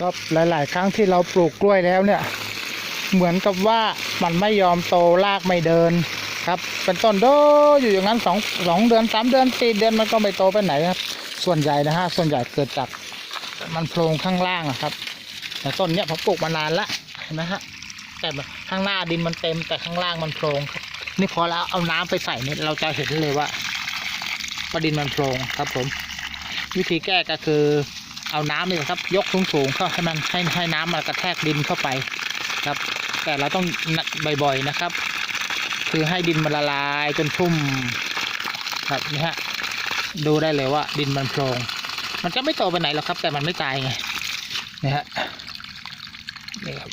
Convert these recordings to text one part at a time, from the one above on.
ก็หลาย ๆ ครั้งที่เราปลูกกล้วยแล้วเนี่ย เหมือนกับว่ามันไม่ยอมโตรากไม่เดินครับ เป็นต้นโดอยู่อย่างนั้นสองสองเดือนสามเดือนสี่เดือนมันก็ไม่โตไปไหนครับ ส่วนใหญ่นะฮะส่วนใหญ่เกิดจากมันโพรงข้างล่างอะครับ แต่ต้นเนี้ยผมปลูกมานานละเห็นไหมฮะแต่ข้างหน้าดินมันเต็มแต่ข้างล่างมันโพรงครับ นี่พอแล้วเอาน้ำไปใส่เนี่ยเราจะเห็นเลยว่าว่าดินมันโพรงครับผม วิธีแก้ก็คือ เอาน้ำนี่ครับ ยกสูงสูงๆเข้าให้มันให้ให้น้ำมันกระแทกดินเข้าไปครับ แต่เราต้องบ่อยๆนะครับ คือให้ดินมันละลายจนชุ่มครับนี่ฮะดูได้เลยว่า ดินมันโพรง มันจะไม่โตไปไหนหรอกครับ แต่มันไม่ตายไงนี่ฮะนี่ครับ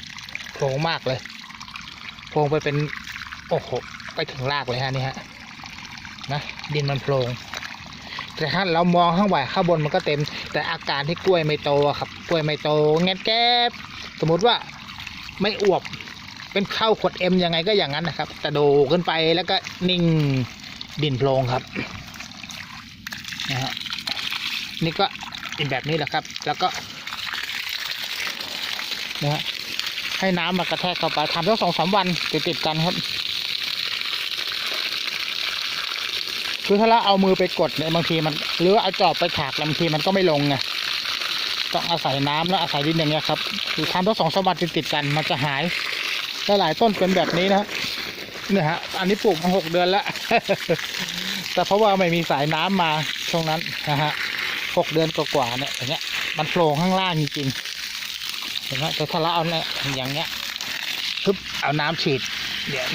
โพรงมากเลยโพรงไปเป็นโอ้โหไปถึงรากเลยฮะนี่ฮะนะดินมันโพรง แต่ถ้าเรามองข้างบนข้างบนมันก็เต็ม แต่อาการที่กล้วยไม่โตครับ กล้วยไม่โตแงนแก๊บสมมุติว่าไม่อวบเป็นเข้าขวดเอ็มยังไงก็อย่างนั้นนะครับ แต่โดขึ้นไปแล้วก็นิ่งดินโพรงครับนะฮะนี่ก็เป็นแบบนี้แหละครับ แล้วก็นะฮะให้น้ำมากระแทกเข้าไปทำสักสองสามวันติดติดกันครับ คือถ้าเราเอามือไปกดเนี่ยบางทีมัน หรือเอาจอบไปถากบางทีมันก็ไม่ลงไงต้องอาศัยน้ำแล้วอาศัยดินอย่างเงี้ยครับคือทำทั้งสองสมบัติติดกันมันจะหายหลายต้นเป็นแบบนี้นะเนี่ยฮะอันนี้ปลูกมาหกเดือนแล้วแต่เพราะว่าไม่มีสายน้ำมาช่วงนั้นนะฮะหกเดือนกว่าๆเนี่ยอย่างเงี้ย มันโผล่ข้างล่างจริงๆเห็นไหมแต่ถ้าเราเอาเนี่ยอย่างเงี้ยปึ๊บเอาน้ำฉีดเดี๋ยว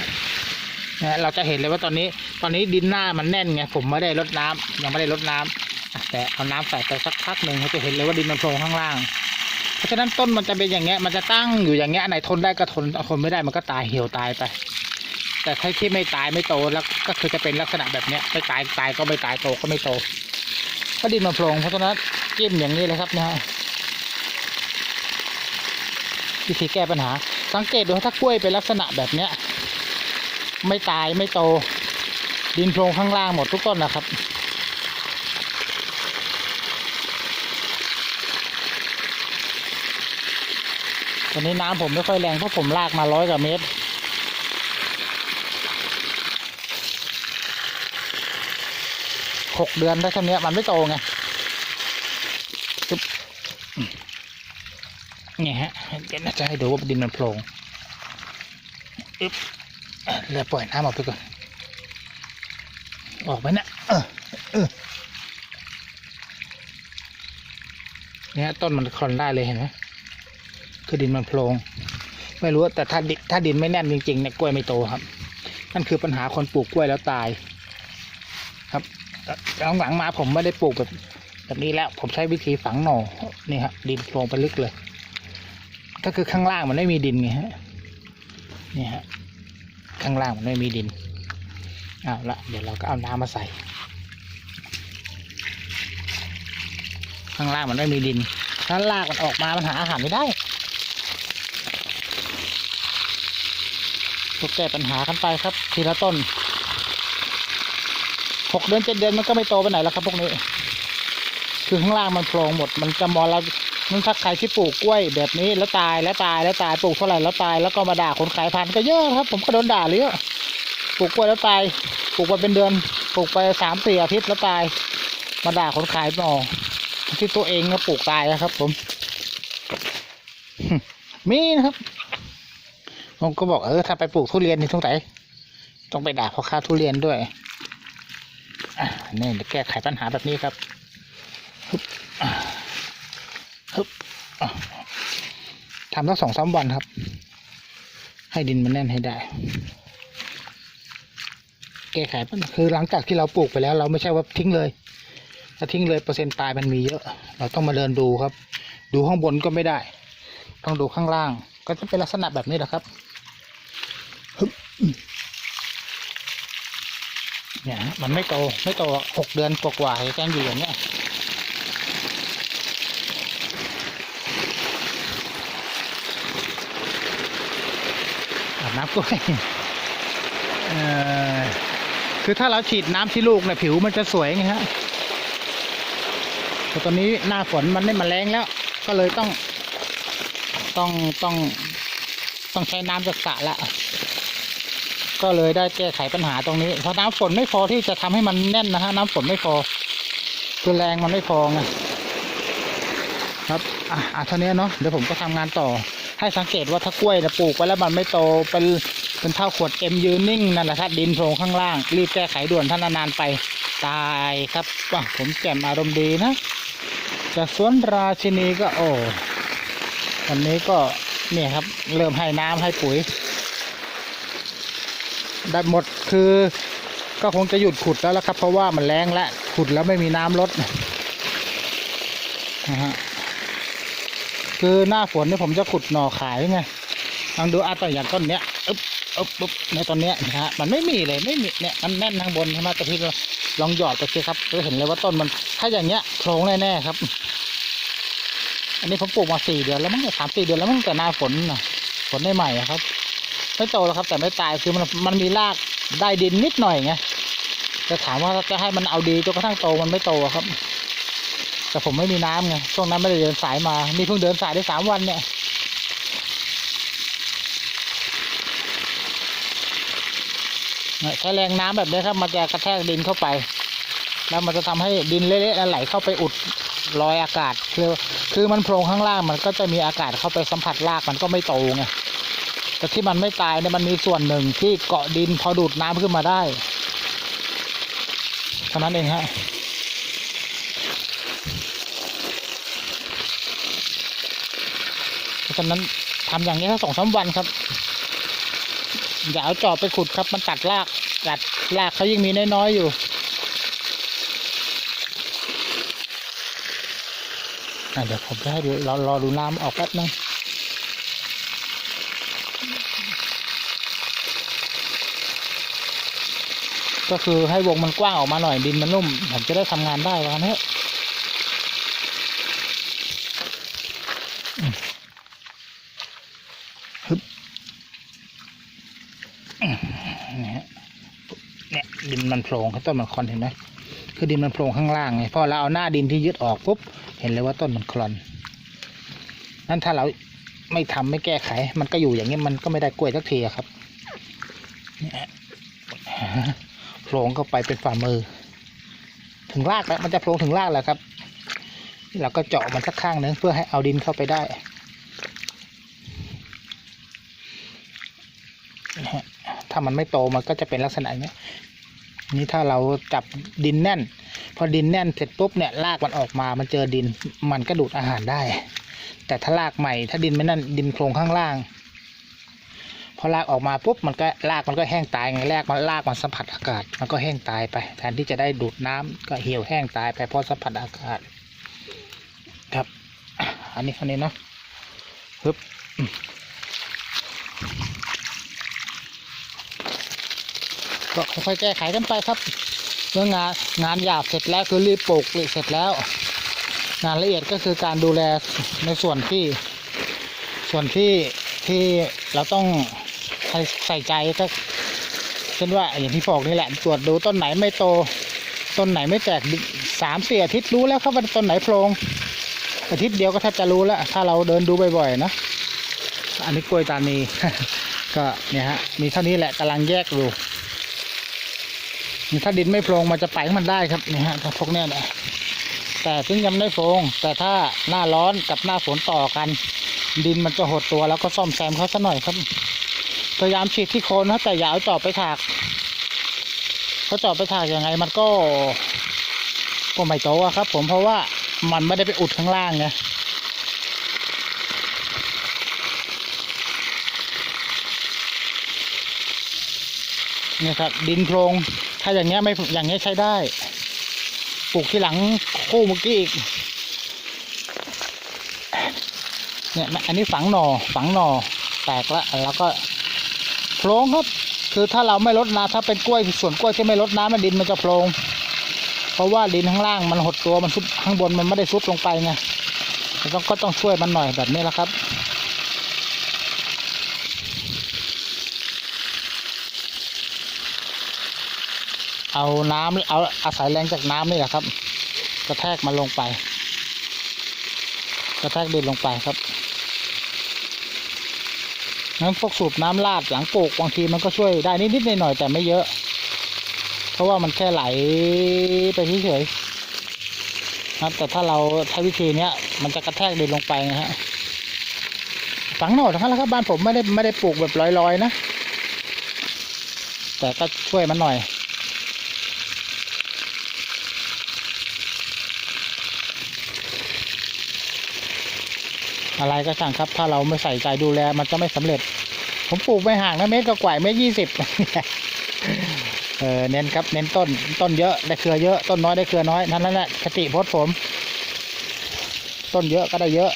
นะเราจะเห็นเลยว่าตอนนี้ ตอนนี้ดินหน้ามันแน่นไงผมไม่ได้รดน้ำยังไม่ได้รดน้ำอะแต่เอาน้ำใส่ไปสักพักหนึ่งเราจะเห็นเลยว่าดินมันโพรงข้างล่าง เพราะฉะนั้นต้นมันจะเป็นอย่างเงี้ย มันจะตั้งอยู่อย่างเงี้ยไหนทนได้ก็ทนทนไม่ได้มันก็ตายเหี่ยวตายไป แต่ถ้าที่ไม่ตายไม่โตแล้วก็คือจะเป็นลักษณะแบบเนี้ยไม่ตายตายก็ไม่ตายโตก็ไม่โตก็ดินมันโพรงเพราะฉะนั้นจิ้มอย่างนี้เลยครับนะฮะวิธีแก้ปัญหา สังเกตดูถ้ากล้วยเป็นลักษณะแบบเนี้ย ไม่ตายไม่โต ดินโพรงข้างล่างหมดทุกต้นนะครับ ตอนนี้น้ำผมไม่ค่อยแรงเพราะผมลากมาร้อยกว่าเมตร หกเดือนได้เท่านี้มันไม่โตไงนี่ฮะเดี๋ยวน่าจะให้ดูว่าดินมันโพรงอึ๊บอะเรือปล่อยน้ำออกไปก่อน ออกไปนะเออเออเนี่ยต้นมันคลอนได้เลยเห็นไหมคือดินมันโพรงไม่รู้แต่ถ้าดิถ้าดินไม่แน่นจริงๆเนี่ยกล้วยไม่โตครับนั่นคือปัญหาคนปลูกกล้วยแล้วตาย ครับหลังๆมาผมไม่ได้ปลูกแบบแบบนี้แล้ว ผมใช้วิธีฝังหน่อนี่ฮะดินโพรงไปลึกเลย ก็คือข้างล่างมันไม่มีดินไงฮะนี่ฮะข้างล่างมันไม่มีดิน เอาละเดี๋ยวเราก็เอาน้ำมาใส่ ข้างล่างมันไม่มีดิน ถ้าลากมันออกมามันหาอาหารไม่ได้ก็แก้ปัญหากันไปครับ ทีละต้นหกเดือนเจ็ดเดือนมันก็ไม่โตไปไหนแล้วครับพวกนี้ คือข้างล่างมันโพรงหมด มันจะมอเรามันถ้าใครที่ปลูกกล้วยแบบนี้แล้วตายแล้วตายแล้วตายปลูกเท่าไหร่แล้วตายแล้วก็มาด่าคนขายพันธุ์ก็เยอะครับ ผมก็โดนด่าเลยอะ ปลูกกล้วยแล้วตายปลูกไปเป็นเดือนปลูกไปสามสี่อาทิตย์แล้วตาย มาด่าคนขายหน่อที่ตัวเองก็ปลูกตายนะครับ ผม มีนะครับ ผมก็บอกเออถ้าไปปลูกทุเรียนนี่ตรงไหนต้องไปด่าพ่อค้าทุเรียนด้วยนี่เดี๋ยวแก้ไขปัญหาแบบนี้ครับฮึบฮึบทำสักสองสามวันครับ ให้ดินมันแน่นให้ได้ แก้ไขปัญหาคือหลังจากที่เราปลูกไปแล้ว เราไม่ใช่ว่าทิ้งเลยถ้าทิ้งเลยเปอร์เซ็นต์ตายมันมีเยอะ เราต้องมาเดินดูครับ ดูข้างบนก็ไม่ได้ ต้องดูข้างล่าง ก็จะเป็นลักษณะแบบนี้แหละครับเนี่ยมันไม่โตไม่โตหกเดือนกว่าๆแกงอยู่อย่างเนี้ยอาบน้ำกล้วยเอ่อ คือถ้าเราฉีดน้ำที่ลูกเนี่ยผิวมันจะสวยไงฮะแต่ตอนนี้หน้าฝนมันไม่มาแรงแล้ว ก็เลยต้อง ต้องต้อง ต้องใช้น้ำจากสระละ ก็เลยได้แก้ไขปัญหาตรงนี้เพราะน้ำฝนไม่พอที่จะทำให้มันแน่นนะฮะน้ำฝนไม่พอคือแรงมันไม่พอไงครับอะอะเท่านี้เนาะเดี๋ยวผมก็ทำงานต่อ ให้สังเกตว่าถ้ากล้วยนะปลูกไว้แล้วมันไม่โตเป็น เป็นเท่าขวดเอ็มยืนนิ่งนั่นแหละครับดินโพรงข้างล่าง รีบแก้ไขด่วนท่านนานๆไปตายครับว่าผมแจ่มอารมณ์ดีนะจากสวนราชินีก็โอ้วันนี้ก็เนี่ยครับ เริ่มให้น้ำให้ปุ๋ยได้หมดคือก็คงจะหยุดขุดแล้วละครับ เพราะว่ามันแรงและขุดแล้วไม่มีน้ำลดนะฮะคือหน้าฝนเนี่ยผมจะขุดหน่อขายไงลองดูอาต่ออย่างต้นเนี้ยอึ๊บ๊บอึ๊บในต้นเนี้ยนะฮะมันไม่มีเลยไม่มีเนี่ยมันแน่นข้างบนใช่ไหมแต่ที่เราลองหยอดไปสิครับจะเห็นเลยว่าต้นมัน ถ้าอย่างเงี้ยโพรงแน่ๆครับ อันนี้ผมปลูกมาสี่เดือนแล้วมั้งสามสี่เดือนแล้วมั้งแต่หน้าฝนนะฝนได้ใหม่ครับไม่โตแล้วครับ แต่ไม่ตายคือมันมันมีรากได้ดินนิดหน่อยไงจะถามว่าจะให้มันเอาดีจนกระทั่งโตมันไม่โตอะครับ แต่ผมไม่มีน้ำไงช่วงนั้นไม่ได้เดินสายมานี่เพิ่งเดินสายได้สามวันเนี่ยเนี่ย ใช้แรงน้ำแบบนี้ครับ มันจะกระแทกดินเข้าไป แล้วมันจะทำให้ดินเละๆไหลเข้าไปอุดรอยอากาศ คือคือมันโพรงข้างล่างมันก็จะมีอากาศเข้าไปสัมผัสรากมันก็ไม่โตไงแต่ที่มันไม่ตายเนี่ยมันมีส่วนหนึ่งที่เกาะดินพอดูดน้ำขึ้นมาได้เท่านั้นเองฮะเพราะฉะนั้นทำอย่างนี้แค่สองสามวันครับ อย่าเอาจอบไปขุดครับมันตัดรากตัดรากเขายิ่งมีน้อยๆอยู่อะเดี๋ยวผมจะให้ดูรอรอดูน้ำออกแป๊บนึงก็คือให้วงมันกว้างออกมาหน่อยดินมันนุ่ม ผมจะได้ทำงานได้แล้วนะอืมฮึบอืมเนี่ยฮะเนี่ย ดินมันโพรงต้นมันคลอนเห็นไหมคือดินมันโพรงข้างล่างไงพอเราเอาหน้าดินที่ยึดออกปุ๊บเห็นเลยว่าต้นมันคลอนนั่นถ้าเราไม่ทำไม่แก้ไข มันก็อยู่อย่างนี้มันก็ไม่ได้กล้วยสักทีครับเนี่ยโผล่เข้าไปเป็นฝ่ามือ ถึงรากแล้วมันจะโผล่ถึงรากแล้วครับเราก็เจาะมันสักข้างหนึงเพื่อให้เอาดินเข้าไปได้ถ้ามันไม่โตมันก็จะเป็นลักษณะนี้ นี่ถ้าเราจับดินแน่น พอดินแน่นเสร็จปุ๊บเนี่ยรากมันออกมา มันเจอดิน มันก็ดูดอาหารได้ แต่ถ้ารากใหม่ ถ้าดินไม่นั่นดินโครงข้างล่าง พอรากออกมาปุ๊บมันก็รากมันก็แห้งตายไงแรกมันรากมันสัมผัสอากาศ มันก็แห้งตายไป แทนที่จะได้ดูดน้ำก็เหี่ยวแห้งตายไปเพราะสัมผัสอากาศ ครับ อันนี้อันนี้เนาะปึ๊บอืม ก็ค่อยๆแก้ไขกันไปครับเมื่องานงานหยาบเสร็จแล้วคือรีบปลูกเสร็จแล้ว งานละเอียดก็คือการดูแลในส่วนที่ส่วนที่ที่เราต้องใส่ใส่ใจก็เช่นว่าอย่างที่บอกนี่แหละตรวจดูต้นไหนไม่โต ต้นไหนไม่แตกสามสี่อาทิตย์รู้แล้วครับว่าต้นไหนโพรงอาทิตย์เดียวก็แทบจะรู้แล้ว ถ้าเราเดินดูบ่อยๆนะอันนี้กล้วยตานีก็เนี่ยฮะมีเท่านี้แหละกำลังแยกดูนี่ ถ้าดินไม่โพรงมันจะไปของมันได้ครับเนี่ยฮะพวกเนี้ยนี่ยแต่ถึงยังไม่โพรงแต่ถ้าหน้าร้อนกับหน้าฝนต่อกัน ดินมันจะหดตัวแล้วก็ซ่อมแซมเขาซะหน่อยครับ พยายามฉีดที่โคนนะแต่อย่าเอาจอบไปถากเพราจอบไปถากยังไงมันก็ก็ไม่โตอะครับ ผมเพราะว่ามันไม่ได้ไปอุดข้างล่างไงเนี่ยครับดินโพรง ถ้าอย่างเงี้ยไม่อย่างเงี้ยใช้ได้ ปลูกที่หลังคู่เมื่อกี้อีกเนี่ยอันนี้ฝังหน่อฝังหน่อแตกแล้วแล้วก็โพรงครับ คือถ้าเราไม่ลดน้ำถ้าเป็นกล้วยส่วนกล้วยที่ไม่ลดน้ำมันดินมันจะโพรงเพราะว่าดินข้างล่างมันหดตัวมันซุดข้างบนมันไม่ได้ซุดลงไปไงเราต้องก็ต้องช่วยมันหน่อยแบบนี้แหละครับ เอาน้ำเอาอาศัยแรงจากน้ำนี่แหละครับ กระแทกมันลงไป กระแทกดินลงไปครับงั้นพวกสูบน้ำลาดหลังปลูกบางทีมันก็ช่วยได้นิดๆหน่อยๆแต่ไม่เยอะ เพราะว่ามันแค่ไหลไปเฉยๆครับแต่ถ้าเราใช้วิธีเนี้ย มันจะกระแทกดินลงไปนะฮะฝังหน่อทั้งนั้นแหละครับบ้านผมไม่ได้ไม่ได้ปลูกแบบลอยๆนะ แต่ก็ช่วยมันหน่อย อะไรก็ช่างครับ ถ้าเราไม่ใส่ใจดูแลมันจะไม่สำเร็จ ผมปลูกไม่ห่างนะเมตรก็กว่าเมตรยี่สิบเออเน้นครับเน้นต้นต้นเยอะได้เครือเยอะต้นน้อยได้เครือน้อยนั่นแหละคติโพสต์ผม ต้นเยอะก็ได้เยอะ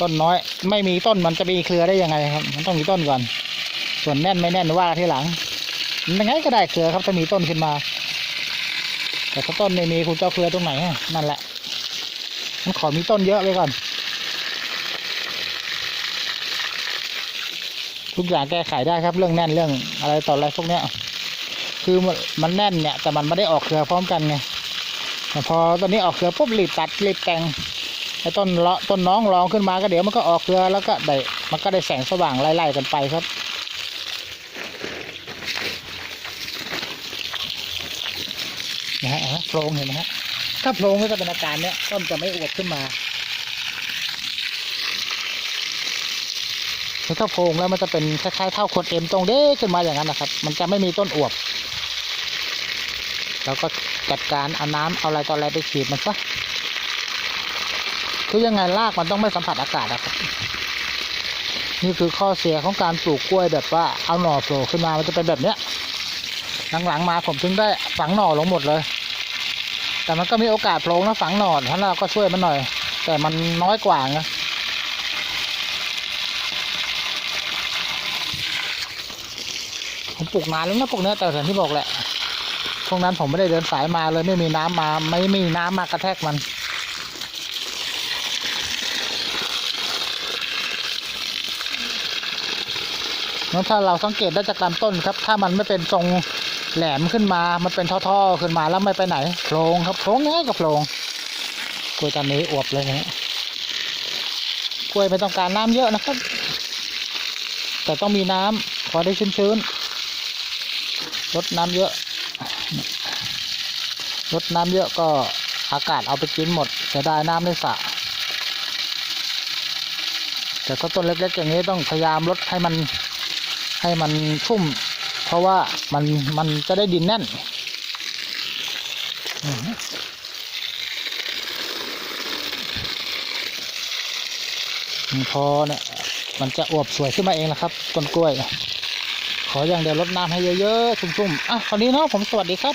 ต้นน้อย ไม่มีต้นมันจะมีเครือได้ยังไงครับ มันต้องมีต้นก่อน ส่วนแน่นไม่แน่นว่าที่หลังยังไงก็ได้เครือครับถ้ามีต้นขึ้นมา แต่ถ้าต้นไม่มีคุณเจะเอาเครือตรงไหนนั่นแหละ ขอมีต้นเยอะไว้ก่อน ทุกอย่างแก้ไขได้ครับเรื่องแน่นเรื่องอะไรต่ออะไรพวกเนี้ย คือมันแน่นเนี่ยแต่มันไม่ได้ออกเครือพร้อมกันไงพอตอนนี้ออกเครือปุ๊บรีบตัดรีบแต่งไอ้ต้นเลาะต้นน้องรองขึ้นมาก็เดี๋ยวมันก็ออกเครือแล้วก็ได้มันก็ได้แสงสว่างไล่ๆกันไปครับนะฮะโพรงเห็นไหมฮะ ถ้าโพรงก็จะเป็นอาการเนี้ยต้นจะไม่อวบขึ้นมาถ้าโพรงแล้วมันจะเป็นคล้ายๆเท่าขวดเอ็มตรงเด้ขึ้นมาอย่างนั้นนะครับ มันจะไม่มีต้นอวบ แล้วก็จัดการเอาน้ำเอาอะไรต่ออะไรไปฉีดมันซะคือยังไงรากมันต้องไม่สัมผัสอากาศนะครับนี่คือข้อเสียของการปลูกกล้วยแบบว่าเอาหน่อโผล่ขึ้นมามันจะเป็นแบบเนี้ยหลังๆมาผมถึงได้ฝังหน่อลงหมดเลย แต่มันก็มีโอกาสโผล่นะฝังหน่อท่านเราก็ช่วยมันหน่อย แต่มันน้อยกว่านะผมปลูกนานแล้วนะปลูกเนี้ยแต่อย่างที่บอกแหละพวงนั้นผมไม่ได้เดินสายมาเลยไม่มีน้ำมา ไม่มีน้ำมากระแทกมัน แล้วถ้าเราสังเกตได้จากลำต้นครับ ถ้ามันไม่เป็นทรงแหลมขึ้นมา มันเป็นท่อๆขึ้นมาแล้วไม่ไปไหนโพรงครับโพรงง่ายกับโพรงกล้วยตอนนี้อวบเลยนะกล้วยไม่ต้องการน้ำเยอะนะครับ แต่ต้องมีน้ำพอได้ชื้นๆลดน้ำเยอะลดน้ำเยอะก็อากาศเอาไปกินหมดจะได้น้ำในสระแต่ถ้าต้นเล็กๆอย่างนี้ต้องพยายามลดให้มัน ให้มันชุ่ม เพราะว่ามันมันจะได้ดินแน่นพอเนี่ยมันจะอวบสวยขึ้นมาเองนะครับต้นกล้วย ขออย่างเดียวลดน้ำให้เยอะๆชุ่มๆอะคราวนี้เนาะผมสวัสดีครับ